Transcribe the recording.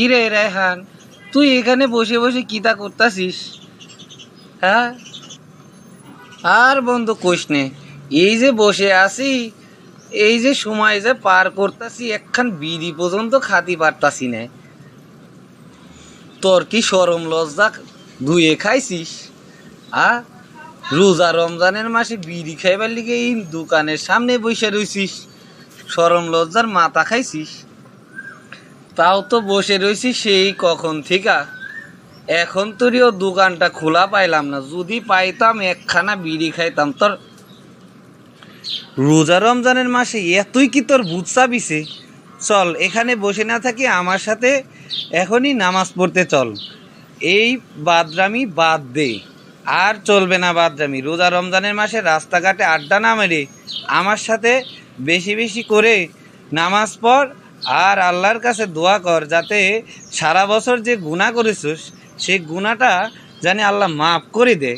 কিরে রেহান, তুই এখানে বসে বসে কিতা করতাছিস? হ্যাঁ? আর বন্ধু কোষ নে, এই যে বসে আছি, এই যে সময় যে পার করতাছি, একখান বিড়ি পর্যন্ত খাতি পারতাছি না। তোর কি সরম লজ্জা ধুয়ে খাইছিস? আ? রোজা রমজানের মাসে বিড়ি খাইবার লিগে এই দোকানের সামনে বসে রইছিস সরম লজ্জার মাথা খাইছিস। তাও তো বসে রয়েছি সেই কখন থেকে। এখন তোরও দোকানটা খোলা পাইলাম না, যদি পাইতাম একখানা বিড়ি খাইতাম। তোর রোজা রমজানের মাসে এতই কি তোর ভূত চাবিছে চল, এখানে বসে না থাকি আমার সাথে এখনই নামাজ পড়তে চল। এই বাদরামি বাদ দে। আর চলবে না বাদরামি। রোজা রমজানের মাসে রাস্তাঘাটে আড্ডা না মেরে আমার সাথে বেশি বেশি করে নামাজ পড় আর আল্লাহর কাছে দোয়া কর যাতে সারা বছর যে গুণা করেছিস, সেই গুণাটা জানি আল্লাহ মাফ করে দে।